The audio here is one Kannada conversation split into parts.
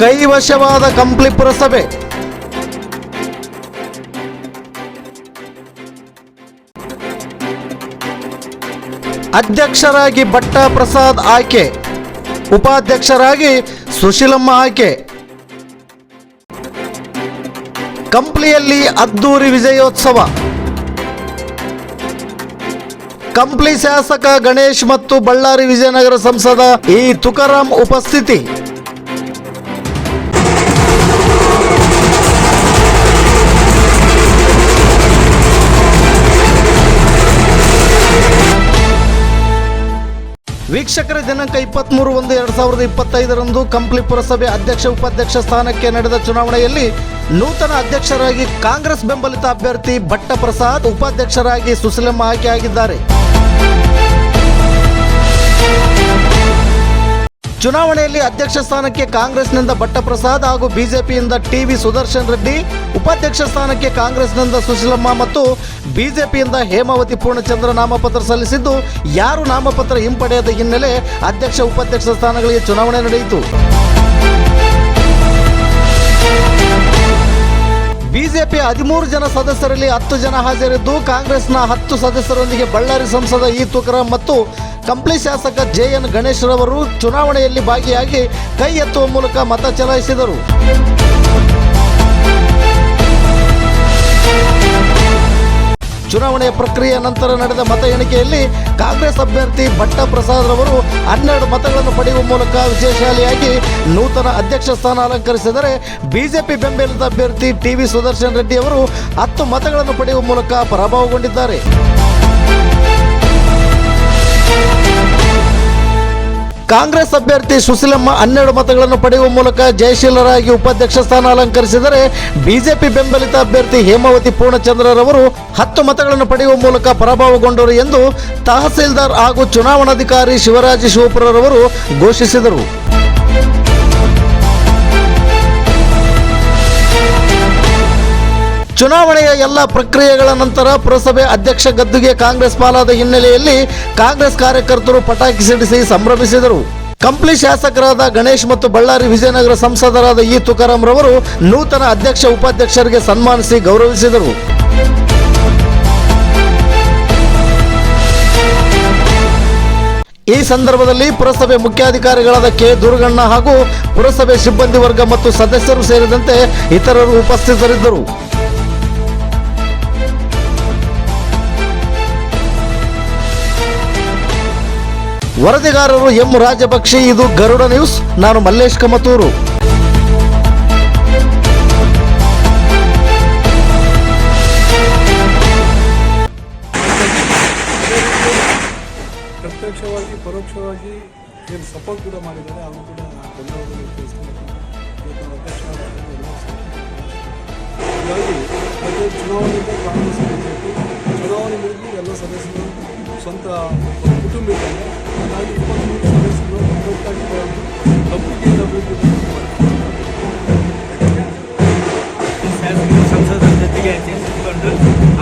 ಕೈವಶವಾದ ಕಂಪ್ಲಿ ಪುರಸಭೆ. ಅಧ್ಯಕ್ಷರಾಗಿ ಭಟ್ಟ ಪ್ರಸಾದ್ ಆಯ್ಕೆ, ಉಪಾಧ್ಯಕ್ಷರಾಗಿ ಸುಶೀಲಮ್ಮ ಆಯ್ಕೆ. ಕಂಪ್ಲಿಯಲ್ಲಿ ಅದ್ದೂರಿ ವಿಜಯೋತ್ಸವ. ಕಂಪ್ಲಿ ಶಾಸಕ ಗಣೇಶ್ ಮತ್ತು ಬಳ್ಳಾರಿ ವಿಜಯನಗರ ಸಂಸದ ಈ ತುಕಾರಾಂ ಉಪಸ್ಥಿತಿ. ವೀಕ್ಷಕರ ದಿನಾಂಕ ಇಪ್ಪತ್ತ್ಮೂರು ಒಂದು ಎರಡು ಸಾವಿರದ ಇಪ್ಪತ್ತೈದರಂದು ಕಂಪ್ಲಿ ಪುರಸಭೆ ಅಧ್ಯಕ್ಷ, ಉಪಾಧ್ಯಕ್ಷ ಸ್ಥಾನಕ್ಕೆ ನಡೆದ ಚುನಾವಣೆಯಲ್ಲಿ ನೂತನ ಅಧ್ಯಕ್ಷರಾಗಿ ಕಾಂಗ್ರೆಸ್ ಬೆಂಬಲಿತ ಅಭ್ಯರ್ಥಿ ಭಟ್ಟ ಪ್ರಸಾದ್ ಉಪಾಧ್ಯಕ್ಷರಾಗಿ ಸುಶೀಲಮ್ಮ ಆಯ್ಕೆಯಾಗಿದ್ದಾರೆ. ಚುನಾವಣೆಯಲ್ಲಿ ಅಧ್ಯಕ್ಷ ಸ್ಥಾನಕ್ಕೆ ಕಾಂಗ್ರೆಸ್ನಿಂದ ಭಟ್ಟಪ್ರಸಾದ್ ಹಾಗೂ ಬಿಜೆಪಿಯಿಂದ ಟಿವಿ ಸುದರ್ಶನ್ ರೆಡ್ಡಿ, ಉಪಾಧ್ಯಕ್ಷ ಸ್ಥಾನಕ್ಕೆ ಕಾಂಗ್ರೆಸ್ನಿಂದ ಸುಶೀಲಮ್ಮ ಮತ್ತು ಬಿಜೆಪಿಯಿಂದ ಹೇಮಾವತಿ ಪೂರ್ಣಚಂದ್ರ ನಾಮಪತ್ರ ಸಲ್ಲಿಸಿದ್ದು, ಯಾರು ನಾಮಪತ್ರ ಹಿಂಪಡೆಯದ ಹಿನ್ನೆಲೆ ಅಧ್ಯಕ್ಷ ಉಪಾಧ್ಯಕ್ಷ ಸ್ಥಾನಗಳಿಗೆ ಚುನಾವಣೆ ನಡೆಯಿತು. ಬಿಜೆಪಿ ಹದಿಮೂರು ಜನ ಸದಸ್ಯರಲ್ಲಿ ಹತ್ತು ಜನ ಹಾಜರಿದ್ದು, ಕಾಂಗ್ರೆಸ್ನ ಹತ್ತು ಸದಸ್ಯರೊಂದಿಗೆ ಬಳ್ಳಾರಿ ಸಂಸದ ಈ ತುಕರಾಮ್ ಮತ್ತು ಕಂಪ್ಲಿ ಶಾಸಕ ಜೆ ಎನ್ ಗಣೇಶ್ರವರು ಚುನಾವಣೆಯಲ್ಲಿ ಭಾಗಿಯಾಗಿ ಕೈ ಎತ್ತುವ ಮೂಲಕ ಮತ ಚಲಾಯಿಸಿದರು. ಚುನಾವಣೆಯ ಪ್ರಕ್ರಿಯೆ ನಂತರ ನಡೆದ ಮತ ಎಣಿಕೆಯಲ್ಲಿ ಕಾಂಗ್ರೆಸ್ ಅಭ್ಯರ್ಥಿ ಭಟ್ಟ ಪ್ರಸಾದ್ ರವರು ಹನ್ನೆರಡು ಮತಗಳನ್ನು ಪಡೆಯುವ ಮೂಲಕ ವಿಜಯಶಾಲಿಯಾಗಿ ನೂತನ ಅಧ್ಯಕ್ಷ ಸ್ಥಾನ ಅಲಂಕರಿಸಿದರೆ ಬಿಜೆಪಿ ಬೆಂಬಲಿತ ಅಭ್ಯರ್ಥಿ ಟಿವಿ ಸುದರ್ಶನ್ ರೆಡ್ಡಿ ಅವರು ಹತ್ತು ಮತಗಳನ್ನು ಪಡೆಯುವ ಮೂಲಕ ಪರಾಭವಗೊಂಡಿದ್ದಾರೆ. ಕಾಂಗ್ರೆಸ್ ಅಭ್ಯರ್ಥಿ ಸುಶೀಲಮ್ಮ ಹನ್ನೆರಡು ಮತಗಳನ್ನು ಪಡೆಯುವ ಮೂಲಕ ಜಯಶೀಲರಾಗಿ ಉಪಾಧ್ಯಕ್ಷ ಸ್ಥಾನ ಅಲಂಕರಿಸಿದರೆ ಬಿಜೆಪಿ ಬೆಂಬಲಿತ ಅಭ್ಯರ್ಥಿ ಹೇಮಾವತಿ ಪೂರ್ಣಚಂದ್ರರವರು ಹತ್ತು ಮತಗಳನ್ನು ಪಡೆಯುವ ಮೂಲಕ ಪರಾಭವಗೊಂಡರು ಎಂದು ತಹಸೀಲ್ದಾರ್ ಹಾಗೂ ಚುನಾವಣಾಧಿಕಾರಿ ಶಿವರಾಜ್ ಶಿವಪುರರವರು ಘೋಷಿಸಿದರು. ಚುನಾವಣೆಯ ಎಲ್ಲ ಪ್ರಕ್ರಿಯೆಗಳ ನಂತರ ಪುರಸಭೆ ಅಧ್ಯಕ್ಷ ಗದ್ದುಗೆ ಕಾಂಗ್ರೆಸ್ ಪಾಲಾದ ಹಿನ್ನೆಲೆಯಲ್ಲಿ ಕಾಂಗ್ರೆಸ್ ಕಾರ್ಯಕರ್ತರು ಪಟಾಕಿ ಸಿಡಿಸಿ ಸಂಭ್ರಮಿಸಿದರು. ಕಂಪ್ಲಿ ಶಾಸಕರಾದ ಗಣೇಶ್ ಮತ್ತು ಬಳ್ಳಾರಿ ವಿಜಯನಗರ ಸಂಸದರಾದ ಈ ತುಕಾರಾಂ ರವರು ನೂತನ ಅಧ್ಯಕ್ಷ ಉಪಾಧ್ಯಕ್ಷರಿಗೆ ಸನ್ಮಾನಿಸಿ ಗೌರವಿಸಿದರು. ಈ ಸಂದರ್ಭದಲ್ಲಿ ಪುರಸಭೆ ಮುಖ್ಯಾಧಿಕಾರಿಗಳಾದ ಕೆ ದುರ್ಗಣ್ಣ ಹಾಗೂ ಪುರಸಭೆ ಸಿಬ್ಬಂದಿ ವರ್ಗ ಮತ್ತು ಸದಸ್ಯರು ಸೇರಿದಂತೆ ಇತರರು ಉಪಸ್ಥಿತರಿದ್ದರು. ವರದಿಗಾರರು ಎಂ ರಾಜಪಕ್ಷಿ, ಇದು ಗರುಡ ನ್ಯೂಸ್. ನಾನು ಮಲ್ಲೇಶ್ ಕಮತೂರು. ಪ್ರತ್ಯಕ್ಷವಾಗಿ, ಪರೋಕ್ಷವಾಗಿ ಏನು ಸಪೋರ್ಟ್ ಕೂಡ ಮಾಡಿದ್ದಾರೆ. ಅವರು ಕೂಡ ಹೀಗಾಗಿ ಪ್ರತಿ ಚುನಾವಣೆಯಿಂದ ಕಾಂಗ್ರೆಸ್, ಬಿಜೆಪಿ, ಚುನಾವಣೆ ಮುಗಿದು ಎಲ್ಲ ಸದಸ್ಯರು ಸ್ವಂತ ಕುಟುಂಬ ಜೊತೆಗೆ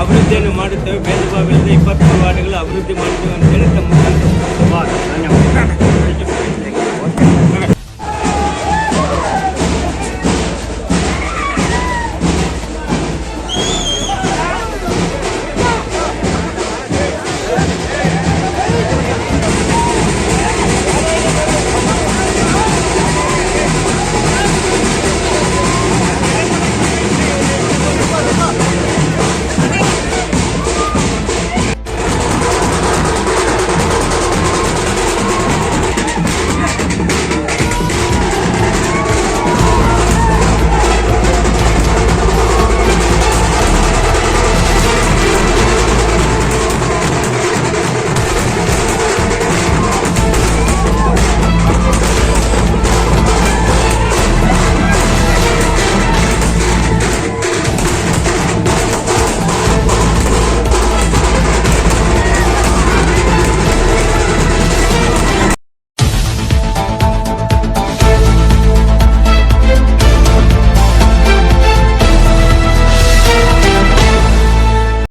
ಅಭಿವೃದ್ಧಿಯನ್ನು ಮಾಡುತ್ತೇವೆ. ಭೇದ ಭಾವ ಇಪ್ಪತ್ತು ವಾರ್ಡ್ಗಳು ಅಭಿವೃದ್ಧಿ ಮಾಡುತ್ತೇವೆ ಅಂತ